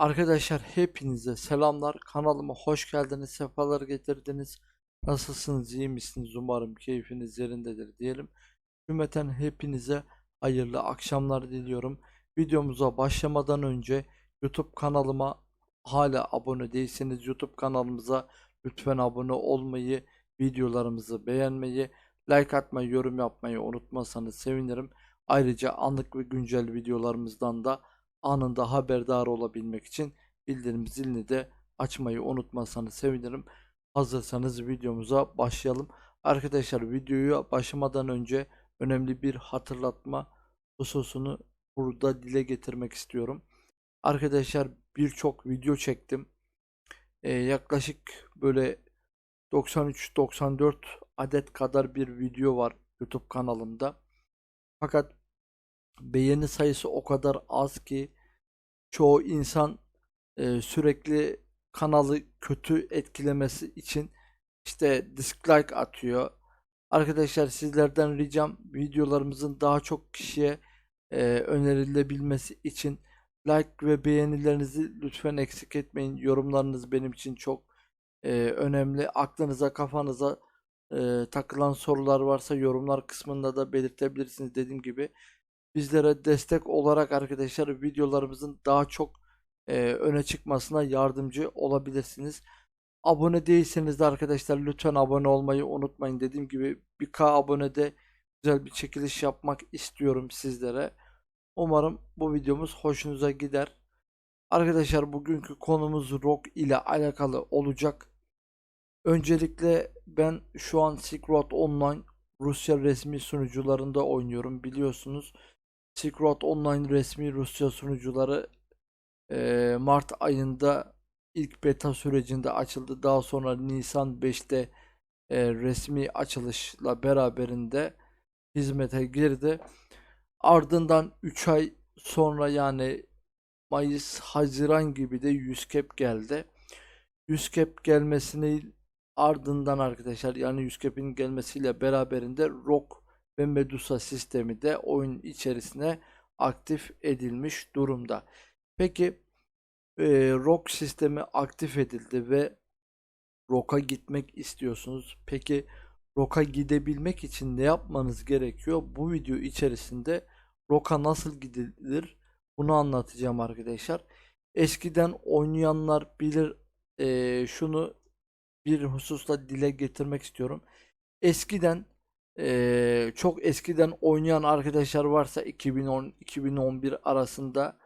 Arkadaşlar hepinize selamlar. Kanalıma hoş geldiniz, sefalar getirdiniz. Nasılsınız, iyi misiniz? Umarım keyfiniz yerindedir diyelim. Cümleten hepinize hayırlı akşamlar diliyorum. Videomuza başlamadan önce YouTube kanalıma hala abone değilseniz YouTube kanalımıza lütfen abone olmayı, videolarımızı beğenmeyi, like atmayı, yorum yapmayı unutmazsanız sevinirim. Ayrıca anlık ve güncel videolarımızdan da anında haberdar olabilmek için bildirim zilini de açmayı unutmazsanız sevinirim. Hazırsanız videomuza başlayalım. Arkadaşlar videoyu başlamadan önce önemli bir hatırlatma hususunu burada dile getirmek istiyorum. Arkadaşlar birçok video çektim. Ee, yaklaşık böyle 93-94 adet kadar bir video var YouTube kanalımda. Fakat beğeni sayısı o kadar az ki çoğu insan e, sürekli kanalı kötü etkilemesi için işte dislike atıyor. Arkadaşlar sizlerden ricam videolarımızın daha çok kişiye e, önerilebilmesi için like ve beğenilerinizi lütfen eksik etmeyin. Yorumlarınız benim için çok e, önemli. Aklınıza kafanıza e, takılan sorular varsa yorumlar kısmında da belirtebilirsiniz dediğim gibi bizlere destek olarak arkadaşlar videolarımızın daha çok e, öne çıkmasına yardımcı olabilirsiniz. Abone değilseniz de arkadaşlar lütfen abone olmayı unutmayın. Dediğim gibi bir K abonede güzel bir çekiliş yapmak istiyorum sizlere. Umarım bu videomuz hoşunuza gider. Arkadaşlar bugünkü konumuz rock ile alakalı olacak. Öncelikle ben şu an Silk Road Online Rusya resmi sunucularında oynuyorum biliyorsunuz. Silk Road Online resmi Rusya sunucuları eee, Mart ayında ilk beta sürecinde açıldı. Daha sonra Nisan 5'te eee, resmi açılışla beraberinde hizmete girdi. Ardından 3 ay sonra yani Mayıs, Haziran gibi de 100 cap geldi. 100 cap gelmesini ardından arkadaşlar yani 100 cap'in gelmesiyle beraberinde Rock ve Medusa sistemi de oyun içerisine aktif edilmiş durumda. Peki e, Rock sistemi aktif edildi ve Rock'a gitmek istiyorsunuz. Peki Rock'a gidebilmek için ne yapmanız gerekiyor? Bu video içerisinde Rock'a nasıl gidilir? Bunu anlatacağım arkadaşlar. Eskiden oynayanlar bilir e, şunu bir hususla dile getirmek istiyorum. Eskiden eee, çok eskiden oynayan arkadaşlar varsa 2010-2011 arasında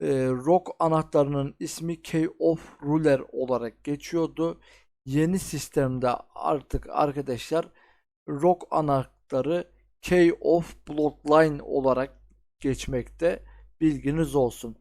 eee, Rock anahtarının ismi Key of Ruler olarak geçiyordu. Yeni sistemde artık arkadaşlar Rock anahtarı Key of Bloodline olarak geçmekte. Bilginiz olsun.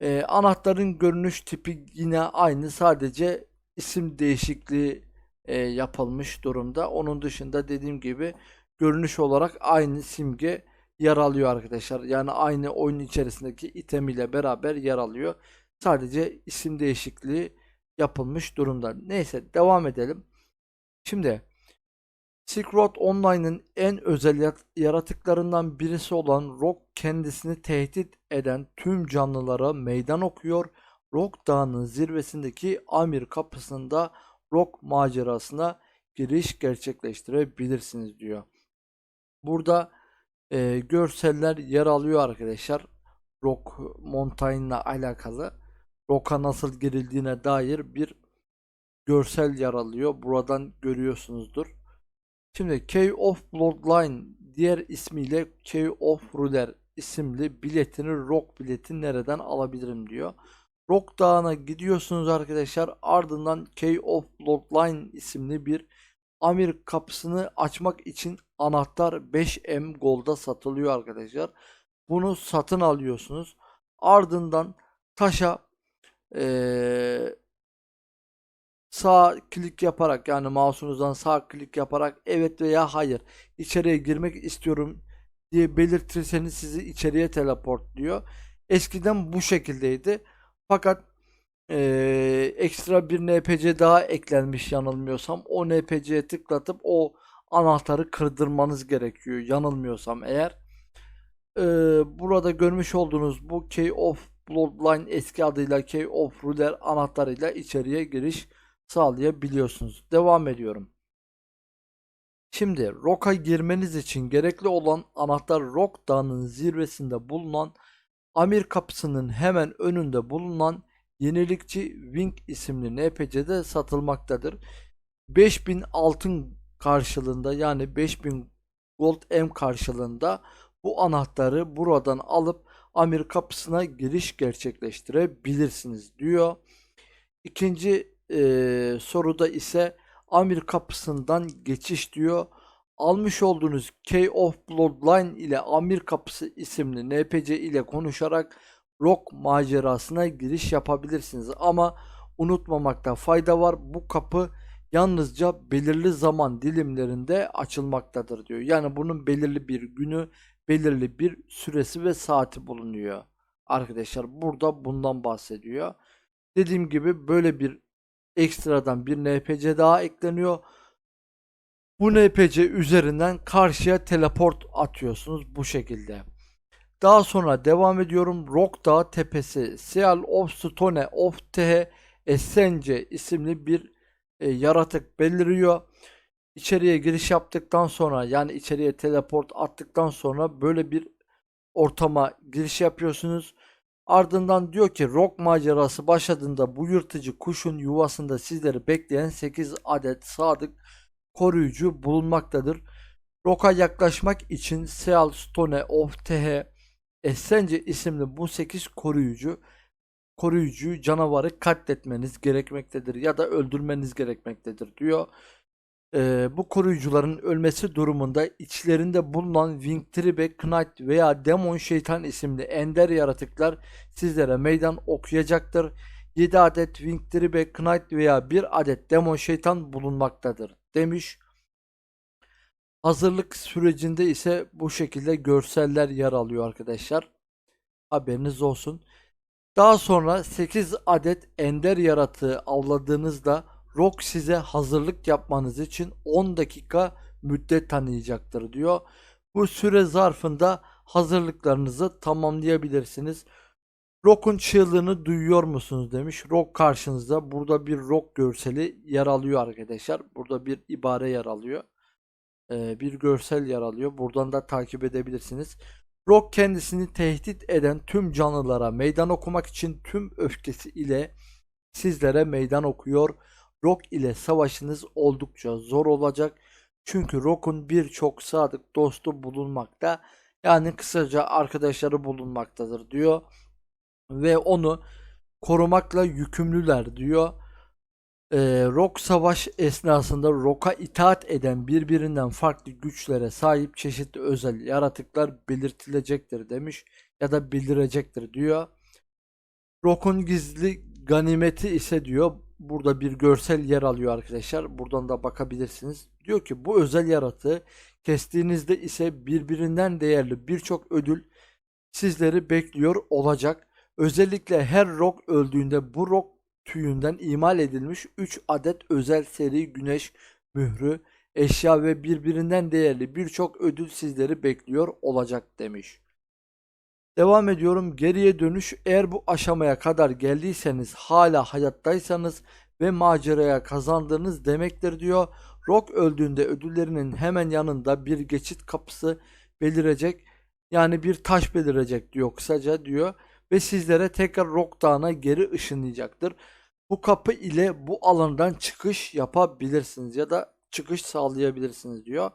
Eee, anahtarın görünüş tipi yine aynı sadece isim değişikliği e, yapılmış durumda. Onun dışında dediğim gibi görünüş olarak aynı simge yer alıyor arkadaşlar. Yani aynı oyun içerisindeki item ile beraber yer alıyor. Sadece isim değişikliği yapılmış durumda. Neyse devam edelim. Şimdi Silk Road Online'ın en özel yaratıklarından birisi olan Rock kendisini tehdit eden tüm canlılara meydan okuyor. Rock Dağı'nın zirvesindeki Amir kapısında Rock macerasına giriş gerçekleştirebilirsiniz diyor. Burada e, görseller yer alıyor arkadaşlar. Rock Montaigne'la alakalı. Rock'a nasıl girildiğine dair bir görsel yer alıyor. Buradan görüyorsunuzdur. Şimdi Cave of Bloodline diğer ismiyle Cave of Ruler isimli biletini Rock bileti nereden alabilirim diyor. Rock Dağı'na gidiyorsunuz arkadaşlar. Ardından Cave of Bloodline isimli bir Amir kapısını açmak için anahtar 5M Gold'a satılıyor arkadaşlar. Bunu satın alıyorsunuz. Ardından taşa eee, sağ klik yaparak yani mouse'unuzdan sağ klik yaparak evet veya hayır içeriye girmek istiyorum diye belirtirseniz sizi içeriye teleportluyor. Eskiden bu şekildeydi. Fakat eee, ekstra bir NPC daha eklenmiş yanılmıyorsam. O NPC'ye tıklatıp o anahtarı kırdırmanız gerekiyor yanılmıyorsam eğer. Eee, burada görmüş olduğunuz bu Key of Bloodline eski adıyla Key of Ruler anahtarıyla içeriye giriş sağlayabiliyorsunuz. Devam ediyorum. Şimdi Rock'a girmeniz için gerekli olan anahtar Rock Dağı'nın zirvesinde bulunan Amir kapısının hemen önünde bulunan yenilikçi Wing isimli NPC'de satılmaktadır. 5000 altın karşılığında yani 5000 Gold M karşılığında bu anahtarı buradan alıp Amir kapısına giriş gerçekleştirebilirsiniz diyor. İkinci eee, soruda ise Amir kapısından geçiş diyor. Almış olduğunuz Key of Bloodline ile Amir Kapısı isimli NPC ile konuşarak Rock macerasına giriş yapabilirsiniz. Ama unutmamakta fayda var. Bu kapı yalnızca belirli zaman dilimlerinde açılmaktadır diyor. Yani bunun belirli bir günü, belirli bir süresi ve saati bulunuyor. Arkadaşlar burada bundan bahsediyor. Dediğim gibi böyle bir ekstradan bir NPC daha ekleniyor. Bu NPC üzerinden karşıya teleport atıyorsunuz bu şekilde. Daha sonra devam ediyorum. Rock Dağı Tepesi Seal of Stone of Tehe Essence isimli bir e, yaratık beliriyor. İçeriye giriş yaptıktan sonra yani içeriye teleport attıktan sonra böyle bir ortama giriş yapıyorsunuz. Ardından diyor ki rock macerası başladığında bu yırtıcı kuşun yuvasında sizleri bekleyen 8 adet sadık koruyucu bulunmaktadır. Rock'a yaklaşmak için Seal Stone of Tehe Essence isimli bu 8 koruyucu koruyucu canavarı katletmeniz gerekmektedir ya da öldürmeniz gerekmektedir diyor. Ee, bu koruyucuların ölmesi durumunda içlerinde bulunan Wingtree Knight veya Demon Şeytan isimli ender yaratıklar sizlere meydan okuyacaktır. 7 adet Wingtree Knight veya 1 adet Demon Şeytan bulunmaktadır demiş. Hazırlık sürecinde ise bu şekilde görseller yer alıyor arkadaşlar. Haberiniz olsun. Daha sonra 8 adet ender yaratığı avladığınızda Rock size hazırlık yapmanız için 10 dakika müddet tanıyacaktır diyor. Bu süre zarfında hazırlıklarınızı tamamlayabilirsiniz. Rock'un çığlığını duyuyor musunuz demiş. Rock karşınızda. Burada bir rock görseli yer alıyor arkadaşlar. Burada bir ibare yer alıyor. Ee, bir görsel yer alıyor. Buradan da takip edebilirsiniz. Rock kendisini tehdit eden tüm canlılara meydan okumak için tüm öfkesi ile sizlere meydan okuyor. Rock ile savaşınız oldukça zor olacak. Çünkü Rock'un birçok sadık dostu bulunmakta. Yani kısaca arkadaşları bulunmaktadır diyor. Ve onu korumakla yükümlüler diyor. Ee, Rock savaş esnasında Rock'a itaat eden birbirinden farklı güçlere sahip çeşitli özel yaratıklar belirtilecektir demiş ya da bildirecektir diyor. Rock'un gizli ganimeti ise diyor burada bir görsel yer alıyor arkadaşlar. Buradan da bakabilirsiniz. Diyor ki bu özel yaratığı kestiğinizde ise birbirinden değerli birçok ödül sizleri bekliyor olacak. Özellikle her rock öldüğünde bu rock tüyünden imal edilmiş 3 adet özel seri güneş mührü, eşya ve birbirinden değerli birçok ödül sizleri bekliyor olacak demiş. Devam ediyorum. Geriye dönüş eğer bu aşamaya kadar geldiyseniz hala hayattaysanız ve maceraya kazandığınız demektir diyor. Rock öldüğünde ödüllerinin hemen yanında bir geçit kapısı belirecek. Yani bir taş belirecek diyor kısaca diyor. Ve sizlere tekrar Rock Dağı'na geri ışınlayacaktır. Bu kapı ile bu alandan çıkış yapabilirsiniz ya da çıkış sağlayabilirsiniz diyor.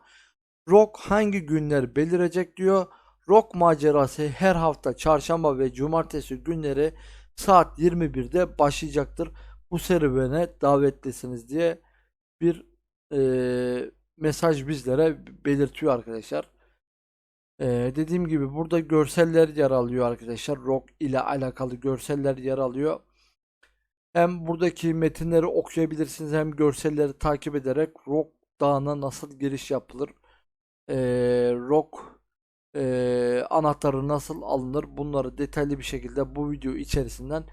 Rock hangi günler belirecek diyor. Rock macerası her hafta çarşamba ve cumartesi günleri saat 21'de başlayacaktır. Bu serüvene davetlisiniz diye bir e, mesaj bizlere belirtiyor arkadaşlar. E, dediğim gibi burada görseller yer alıyor arkadaşlar. Rock ile alakalı görseller yer alıyor. Hem buradaki metinleri okuyabilirsiniz hem görselleri takip ederek Rock Dağı'na nasıl giriş yapılır, e, Rock e, anahtarı nasıl alınır bunları detaylı bir şekilde bu video içerisinden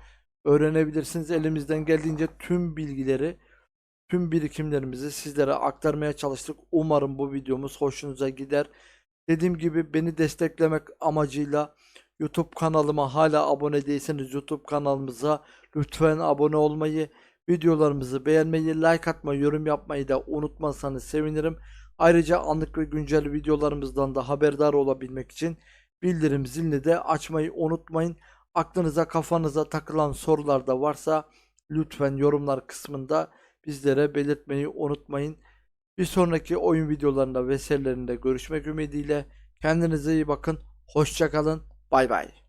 öğrenebilirsiniz. Elimizden geldiğince tüm bilgileri, tüm birikimlerimizi sizlere aktarmaya çalıştık. Umarım bu videomuz hoşunuza gider. Dediğim gibi beni desteklemek amacıyla YouTube kanalıma hala abone değilseniz YouTube kanalımıza lütfen abone olmayı, videolarımızı beğenmeyi, like atmayı, yorum yapmayı da unutmazsanız sevinirim. Ayrıca anlık ve güncel videolarımızdan da haberdar olabilmek için bildirim zilini de açmayı unutmayın. Aklınıza kafanıza takılan sorular da varsa lütfen yorumlar kısmında bizlere belirtmeyi unutmayın. Bir sonraki oyun videolarında vesairelerinde görüşmek ümidiyle kendinize iyi bakın. Hoşçakalın. Bay bay.